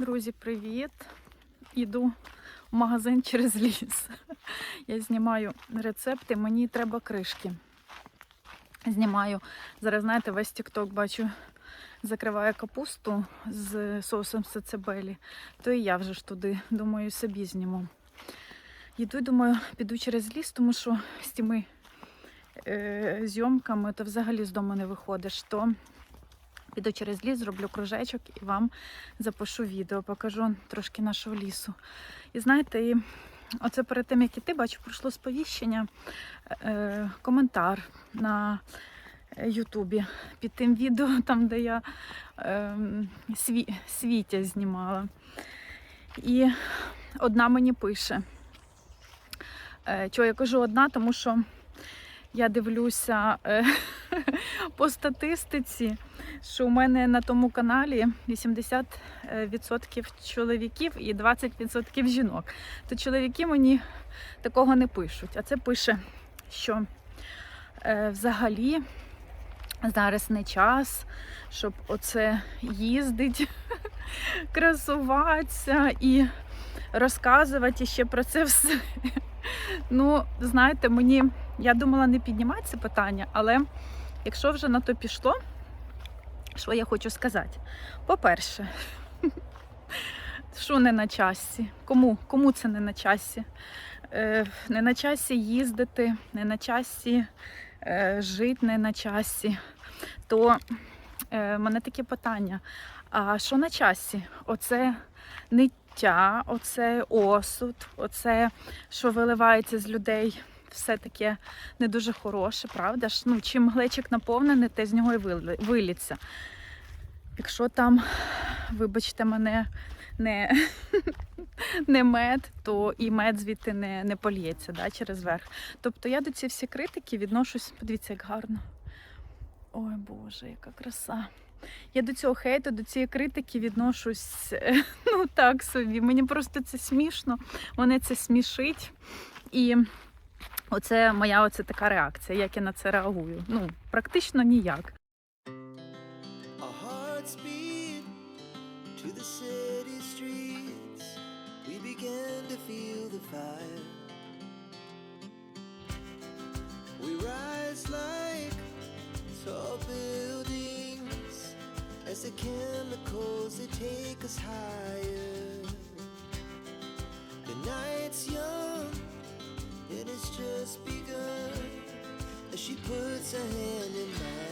Друзі, привіт! Іду в магазин через ліс. Я знімаю рецепти, мені треба кришки. Знімаю. Зараз, знаєте, весь TikTok бачу, закриває капусту з соусом сацебелі, то і я вже ж туди, думаю, собі зніму. Йду, і думаю, піду через ліс, тому що з тими е, зйомками то взагалі з дому не виходиш. То піду через ліс, зроблю кружечок і вам запишу відео, покажу трошки нашого лісу. І знаєте, і оце перед тим, як іти, бачу, пройшло сповіщення, е, коментар на Ютубі під тим відео, там, де я е, сві, світя знімала. І одна мені пише. Е, чого я кажу одна, тому що я дивлюся е, по статистиці, що у мене на тому каналі 80% чоловіків і 20% жінок. То чоловіки мені такого не пишуть. А це пише, що е, взагалі зараз не час, щоб оце їздить, красуватися і розказувати ще про це все. Ну, знаєте, мені я думала не піднімати це питання, але якщо вже на то пішло, що я хочу сказати? По-перше, що не на часі? Кому? Кому це не на часі? Е, не на часі їздити, не на часі е, жити, не на часі. То е, мене таке питання: а що на часі? Оце ниття, оце осуд, оце, що виливається з людей все таке не дуже хороше, правда ж? Ну, чим глечик наповнений, те з нього і виліться. Якщо там, вибачте мене, не, не мед, то і мед звідти не, не польється да, через верх. Тобто я до цієї всі критики відношусь, подивіться, як гарно. Ой Боже, яка краса. Я до цього хейту, до цієї критики відношусь ну так собі. Мені просто це смішно, мене це смішить. І Оце моя оце така реакція, як я на це реагую. Ну, практично ніяк. As the chemicals they take us higher. The night's young and it's just begun as she puts her hand in mine.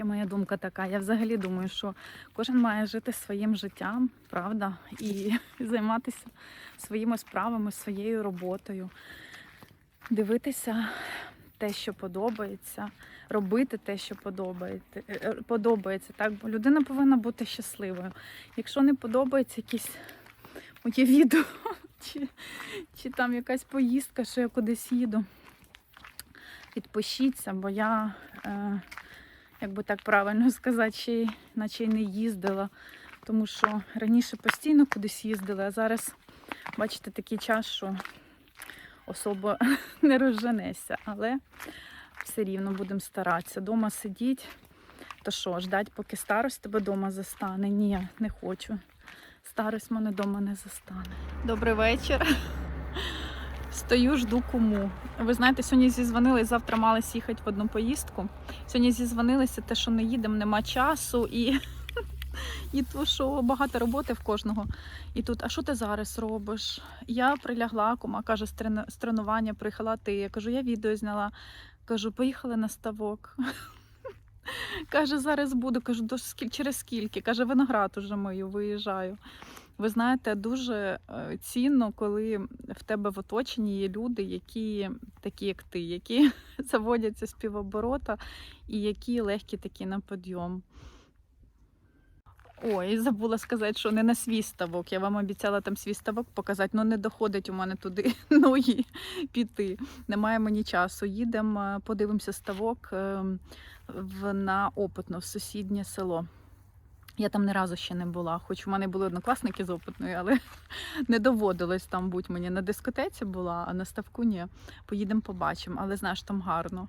Ще моя думка така. Я взагалі думаю, що кожен має жити своїм життям, правда, і займатися своїми справами, своєю роботою, дивитися те, що подобається, робити те, що подобається, е, подобається. Так, бо людина повинна бути щасливою. Якщо не подобається якісь моє відео, чи, чи там якась поїздка, що я кудись їду, підпишіться, бо я. Е, як би так правильно сказати, ще наче й не їздила. Тому що раніше постійно кудись їздила, а зараз, бачите, такий час, що особо не розженешся. Але все рівно будемо старатися. Дома сидіть. То що, ждать, поки старость тебе вдома застане? Ні, не хочу. Старость мене вдома не застане. Добрий вечір. Стою, жду кому. Ви знаєте, сьогодні зізвонили, завтра мали їхати в одну поїздку. Сьогодні зізвонилися, те, що не їдемо, нема часу, і, і то, що багато роботи в кожного. І тут, а що ти зараз робиш? Я прилягла, кума каже, з тренування приїхала ти. Я кажу, я відео зняла. Кажу, поїхали на ставок. Каже, зараз буду. Кажу, через скільки? Каже, виноград уже мию, виїжджаю. Ви знаєте, дуже е, цінно, коли в тебе в оточенні є люди, які такі, як ти, які заводяться з півоборота і які легкі такі на підйом. Ой, забула сказати, що не на свій ставок. Я вам обіцяла там свій ставок показати, але не доходить у мене туди ноги піти. Немає мені часу. Їдемо, е, подивимося ставок е, в, на опитно в сусіднє село. Я там не разу ще не була, хоч у мене були однокласники з опитної, але не доводилось там бути мені. На дискотеці була, а на ставку ні. Поїдемо побачимо, але знаєш, там гарно.